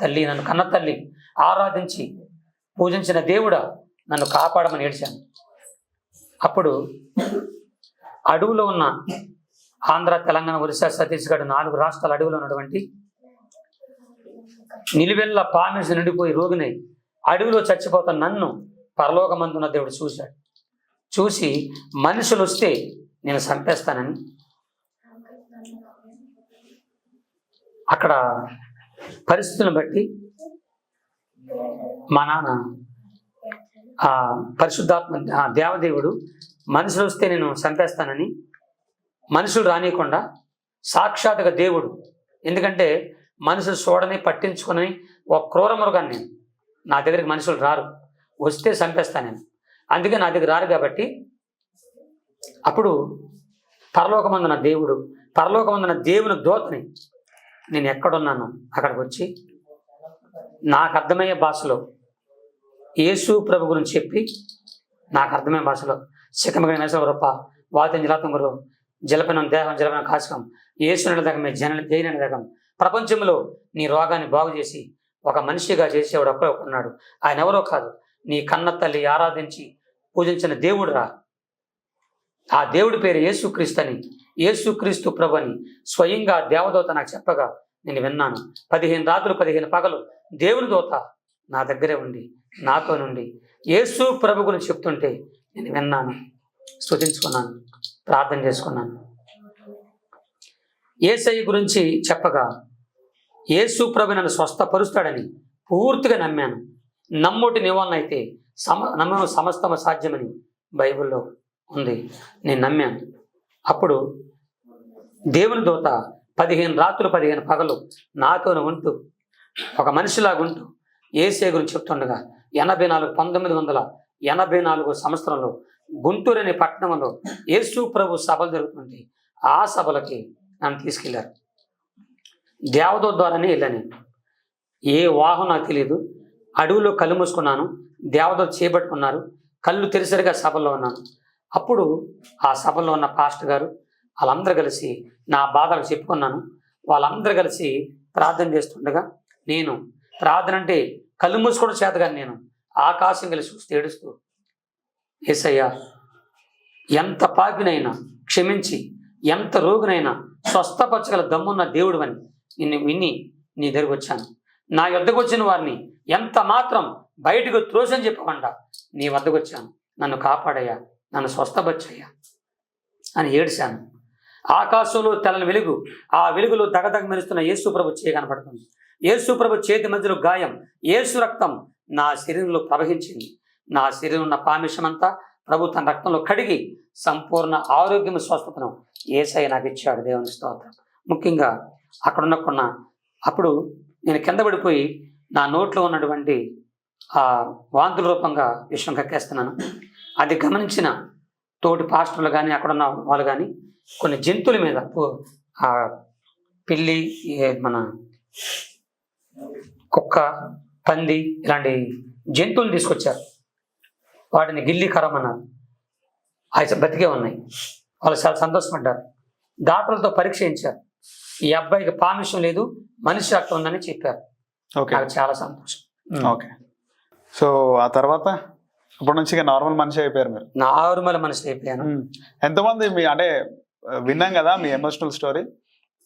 తల్లి నన్ను కన్న తల్లి ఆరాధించి పూజించిన దేవుడా నన్ను కాపాడమని ఏడ్చాను. అప్పుడు అడవులో ఉన్న ఆంధ్ర తెలంగాణ ఒరిస్సా ఛత్తీస్గఢ్ నాలుగు రాష్ట్రాల అడవిలో ఉన్నటువంటి నిలువెల్ల పామేసి నిండిపోయి రోగిని అడవిలో చచ్చిపోతున్న నన్ను పరలోకమందున్న దేవుడు చూశాడు. చూసి మనుషులు వస్తే నేను చంపేస్తానని అక్కడ పరిస్థితులను బట్టి మా నాన్న ఆ పరిశుద్ధాత్మ ఆ దేవదేవుడు మనుషులు వస్తే నేను చంపేస్తానని మనుషులు రానియకుండా సాక్షాత్గా దేవుడు. ఎందుకంటే మనుషులు చూడని పట్టించుకొని ఒక క్రూర మృగాన్ని నేను. నా దగ్గరికి మనుషులు రారు. వస్తే చంపేస్తాను నేను. అందుకే నా దగ్గర రారు కాబట్టి అప్పుడు పరలోకమందున దేవుడు పరలోకమందున దేవుని దోతని నేను ఎక్కడున్నాను? అక్కడికి వచ్చి నాకు అర్థమయ్యే భాషలో యేసు ప్రభు గురించి చెప్పి నాకు అర్థమయ్యే భాషలో శిఖమగిన మేసవరప్ప రూప వాతం జలాతం గురు జలపనం దేహం జలపనం కాశకం యేసు నిలదగం జన జైన ప్రపంచంలో నీ రోగాన్ని బాగు చేసి ఒక మనిషిగా చేసేవాడు ఒక్కడే ఉన్నాడు ఆయన ఎవరో కాదు. నీ కన్న తల్లి ఆరాధించి పూజించిన దేవుడు రా ఆ దేవుడి పేరు యేసుక్రీస్తు అని యేసుక్రీస్తు ప్రభని స్వయంగా దేవదూత నాకు చెప్పగా నేను విన్నాను. పదిహేను రాత్రులు పదిహేను పగలు దేవుని దూత నా దగ్గరే ఉండి నాతో నుండి యేసు ప్రభు గురించి చెప్తుంటే నేను విన్నాను స్థుతించుకున్నాను ప్రార్థన చేసుకున్నాను. ఏసయ్య గురించి చెప్పగా యేసు ప్రభు నన్ను స్వస్థపరుస్తాడని పూర్తిగా నమ్మాను. నమ్ముటి నివాళన అయితే సమ నమ్మ సమస్తమ సాధ్యమని బైబిల్లో ఉంది. నేను నమ్మాను. అప్పుడు దేవుని దూత పదిహేను రాత్రులు పదిహేను పగలు నాతో ఉంటూ ఒక మనిషిలాగా ఉంటూ ఏసే గురించి చెప్తుండగా ఎనభై నాలుగు పంతొమ్మిది వందల ఎనభై నాలుగు సంవత్సరంలో గుంటూరు అనే పట్టణంలో యేసు ప్రభు సభలు జరుగుతుంది ఆ సభలకి నన్ను తీసుకెళ్ళారు. దేవదూత ద్వారానే వెళ్ళాను ఏ వాహనం నాకు తెలియదు అడవిలో కళ్ళు మూసుకున్నాను. దేవదూత చేపట్టుకున్నారు. కళ్ళు తెరిసరిగా సభలో ఉన్నాను. అప్పుడు ఆ సభలో ఉన్న పాస్టర్ గారు వాళ్ళందరూ కలిసి నా బాధలు చెప్పుకున్నాను. వాళ్ళందరూ కలిసి ప్రార్థన చేస్తుండగా నేను ప్రార్థన అంటే కళ్ళు మూసుకోవడం చేతగాని నేను ఆకాశం కలిసి చూస్తే ఏడుస్తూ ఏసయ్యా ఎంత పాపినైనా క్షమించి ఎంత రోగినైనా స్వస్థపరచగల దమ్మున్న దేవుడు అని నిన్ను విని నీ దగ్గరకు వచ్చాను. నా వద్దకు వచ్చిన వారిని ఎంత మాత్రం బయటకు త్రోసని చెప్పకుండా నీ వద్దకు వచ్చాను. నన్ను కాపాడయ్యా నన్ను స్వస్థపరచయ్యా అని ఏడిశాను ఆకాశంలో తెల్లని వెలుగు ఆ వెలుగులో దగదగ మెరుస్తున్న యేసు ప్రభు చేయ కనపడుతుంది. యేసు ప్రభు చేతి మధ్యలో గాయం యేసు రక్తం నా శరీరంలో ప్రవహించింది. నా శరీరం ఉన్న పామిషమంతా ప్రభు తన రక్తంలో కడిగి సంపూర్ణ ఆరోగ్యం స్వస్థతను ఏసై నాకు ఇచ్చాడు. దేవుని స్తోత్రం. ముఖ్యంగా అక్కడున్న కొన్న అప్పుడు నేను కింద పడిపోయి నా నోట్లో ఉన్నటువంటి ఆ వాంతుల రూపంగా విషయం కక్కేస్తున్నాను. అది గమనించిన తోటి పాస్టర్లు కానీ అక్కడున్న వాళ్ళు కానీ కొన్ని జంతువుల మీద పిల్లి మన కుక్క పంది ఇలాంటి జంతువులు తీసుకొచ్చారు. వాటిని గిల్లి కరమన్నారు అవి బతికే ఉన్నాయి. వాళ్ళు చాలా సంతోషపడ్డారు. డాక్టర్లతో పరీక్ష చేయించారు ఈ అబ్బాయికి పామిషం లేదు మనిషి రక్తం ఉందని చెప్పారు. నాకు చాలా సంతోషం. ఓకే. సో ఆ తర్వాత? అప్పటి నుంచి నార్మల్ మనిషి అయిపోయారు మీరు. నార్మల్ మనిషి అయిపోయాను. ఎంతమంది మీ అంటే విన్నాం కదా మీ ఎమోషనల్ స్టోరీ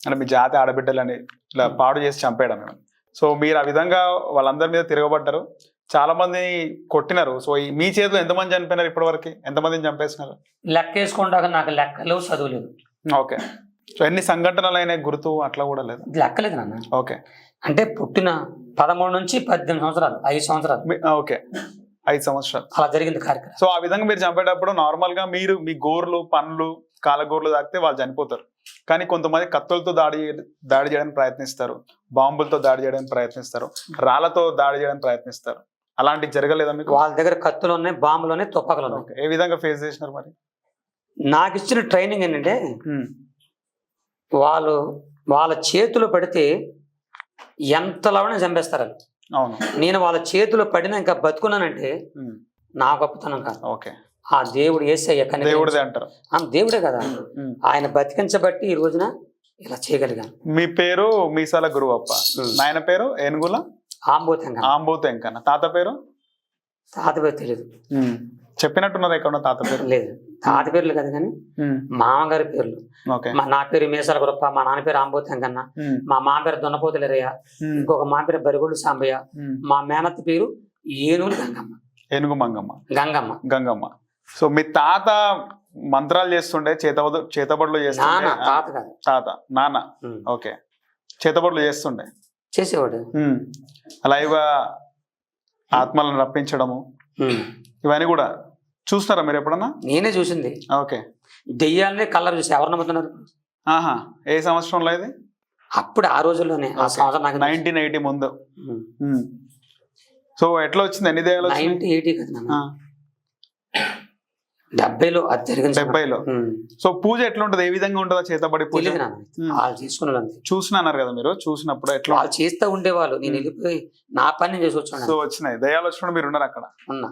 అంటే మీ జాతి ఆడబిడ్డలని ఇలా పాడు చేసి చంపేయడం. మేము సో మీరు ఆ విధంగా వాళ్ళందరి మీద తిరగబడ్డారు. చాలా మంది కొట్టినారు. సో మీ చేతిలో ఎంతమంది చనిపోయినారు ఇప్పటివరకు? ఎంతమందిని చంపేసినారు? లెక్క వేసుకుంటాక నాకు లెక్కలు చదువులేదు. ఓకే. సో ఎన్ని సంఘటనలు అయినా గుర్తు? అట్లా కూడా లేదు. లెక్కలేదు నాన్న. ఓకే. అంటే పుట్టిన పదమూడు నుంచి పద్దెనిమిది సంవత్సరాలు ఐదు సంవత్సరాలు. ఓకే. ఐదు సంవత్సరాలు. అలా జరిగింది కార్యక్రమం. సో ఆ విధంగా మీరు చంపేటప్పుడు నార్మల్గా మీరు మీ గోర్లు పండ్లు కాలగోర్లు తాకితే వాళ్ళు చనిపోతారు. కానీ కొంతమంది కత్తులతో దాడి దాడి చేయడానికి ప్రయత్నిస్తారు. బాంబులతో దాడి చేయడానికి ప్రయత్నిస్తారు. రాళ్ళతో దాడి చేయడానికి ప్రయత్నిస్తారు. అలాంటి జరగలేదా మీకు? వాళ్ళ దగ్గర కత్తులు ఉన్నాయి బాంబులు ఉన్నాయి తుపాకులు ఉన్నాయి. ఏ విధంగా ఫేస్ చేసినారు మరి? నాకు ఇచ్చిన ట్రైనింగ్ ఏంటంటే వాళ్ళు వాళ్ళ చేతులు పడితే ఎంతలోనే చంపేస్తారు. అవును నేను వాళ్ళ చేతులు పడినా ఇంకా బతుకున్నానంటే. నా గొప్పతనం కాదు. ఓకే. ఆ దేవుడు ఏసయ్య కనుక దేవుడిదే అంటారు. దేవుడే కదా. ఆయన బతికించబట్టి ఈ రోజున ఇలా చేయగలిగాను. మీ పేరు మీసాల గురువప్ప. నాయన పేరు ఏనుగుల? ఆంబోతంగా ఆంబోత్ ఎంకన్న తాత పేరు? తాత పేరు తెలియదు ఉమ్. చెప్పినట్టున్నారు ఎక్కడ తాత పేరు? లేదు. తాత పేర్లు కదా కానీ. మామగారి పేర్లు. ఓకే. మా నా పేరు మీసాల గురప్ప మా నాన్న పేరు ఆంబోతంగన్న ఉమ్. మా మామ పేరు దొన్నపోతులరయ్య. ఇంకొక మా పేరు బరిగొడ్డు సాంబయ్య. మా మేనత్త పేరు ఏనుగులు గంగమ్మ. ఏనుగు మంగమ్మ. గంగమ్మ. గంగమ్మ. సో మీ తాత మంత్రాలు చేస్తుండే చేతబడు చేతబడులు చేస్తుండే? తాత కాదు. తాత నాన్న. ఓకే. చేతబడులు చేస్తుండే? చేసేవాడు. ఉమ్. లైవ్ ఆత్మలను రప్పించడము. ఇవన్నీ కూడా చూస్తారా మీరు ఎప్పుడన్నా? నేనే చూసింది. ఓకే. దెయ్యాలనే కలర్ చూసి. ఎవరు నమ్ముతున్నారు? ఆహా. ఏ సంవత్సరంలో ఇది? అప్పుడు ఆ రోజుల్లోనే. ఆ Okay. సంవత్సరం నాకు నైన్టీన్ ఎయిటీ ముందు. సో ఎట్లా వచ్చింది? ఎన్ని నైన్టీ ఎయిటీ కదా డెబ్బైలో అది జరిగింది. డెబ్బైలో. సో పూజ ఎట్లా ఉంటది ఏ విధంగా ఉంటుందా చేతబడి పూజ. వాళ్ళు చేసుకునే వాళ్ళు అంతే చూసినారు కదా మీరు? చూసినప్పుడు ఎట్లా? వాళ్ళు చేస్తూ ఉండేవాళ్ళు. నేను. వెళ్ళిపోయి నా పని చేసి వచ్చాను. సో వచ్చినాయి. దయాలు వచ్చినప్పుడు మీరు ఉన్నారు అక్కడ? ఉన్నా.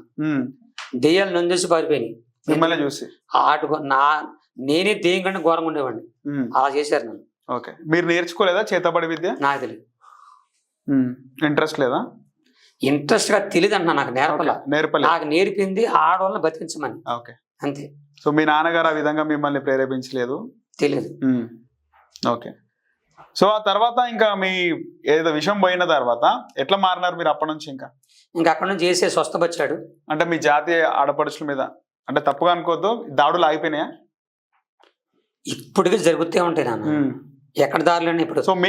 దెయ్యాలు చూసి పారిపోయినాయి. మిమ్మల్ని చూసి. ఆటు నా నేనే దెయ్యం కంటే ఘోరంగా ఉండేవాడిని. అలా చేశారు నన్ను. ఓకే. మీరు నేర్చుకోలేదా చేతబడి విద్య? నాకు తెలియదు ఇంట్రెస్ట్ లేదా? ఇంట్రెస్ట్గా తెలియదు అన్న నాకు నేర్పల. ఓకే, నేర్పలేదు నాకు నేర్పింది ఆడవాళ్ళని బతికించమని. ఓకే. అంతే. సో మీ నాన్నగారు ఆ విధంగా మిమ్మల్ని ప్రేరేపించలేదు? తెలియదు. ఓకే. సో ఆ తర్వాత ఇంకా మీ ఏదో విషయం పోయిన తర్వాత ఎట్లా మారినారు మీరు అప్పటి నుంచి ఇంకా? ఇంకా అక్కడ నుంచి చేసే స్వస్థపచ్చాడు అంటే మీ జాతీయ ఆడపడుచుల మీద? అంటే తప్పుగా అనుకోవద్దు దాడులు ఆగిపోయినాయా? ఇప్పటికీ జరుగుతూ ఉంటాయి నాన్న. ఎక్కడ దారిలోనే ఇప్పుడు సో మీ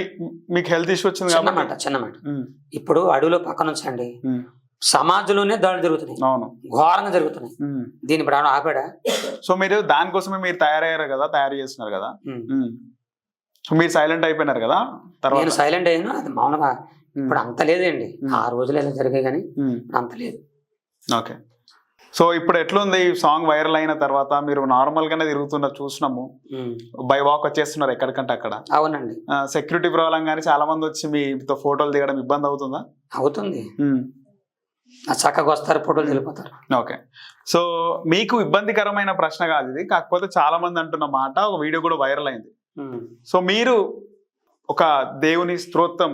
మీకు హెల్త్ ఇష్యూ వచ్చింది చిన్న కాబట్టి? మాట చిన్న మాట. ఉమ్, ఇప్పుడు అడవిలో పక్కన ఉంచండి. సమాజంలోనే దాడులు జరుగుతున్నాయి. అవును. ఘోరంగా జరుగుతున్నాయి. దీని ఇప్పుడు ఆపాడా? సో మీరు దానికోసమే మీరు తయారయ్యారు కదా తయారు చేస్తున్నారు కదా. సో మీరు సైలెంట్ అయిపోయినారు కదా తర్వాత? నేను సైలెంట్ అయ్యాను అది మామూలుగా ఇప్పుడు అంత లేదండి. ఆ రోజులు ఎలా జరిగాయి కానీ అంత లేదు. ఓకే. సో ఇప్పుడు ఎట్లుంది ఈ సాంగ్ వైరల్ అయిన తర్వాత మీరు నార్మల్ గానే తిరుగుతున్నారు చూసినాము. బై వాక్ వచ్చేస్తున్నారు ఎక్కడికంటే అక్కడ. అవునండి. సెక్యూరిటీ ప్రాబ్లం కానీ చాలా మంది వచ్చి మీతో ఫోటోలు దిగడం ఇబ్బంది అవుతుందా? అవుతుంది. చక్కగా వస్తారు ఫోటోలు వెళ్ళిపోతారు ఓకే. సో మీకు ఇబ్బందికరమైన ప్రశ్న కాదు ఇది. కాకపోతే చాలా మంది అంటున్న మాట ఒక వీడియో కూడా వైరల్ అయింది. సో మీరు ఒక దేవుని స్తోత్రం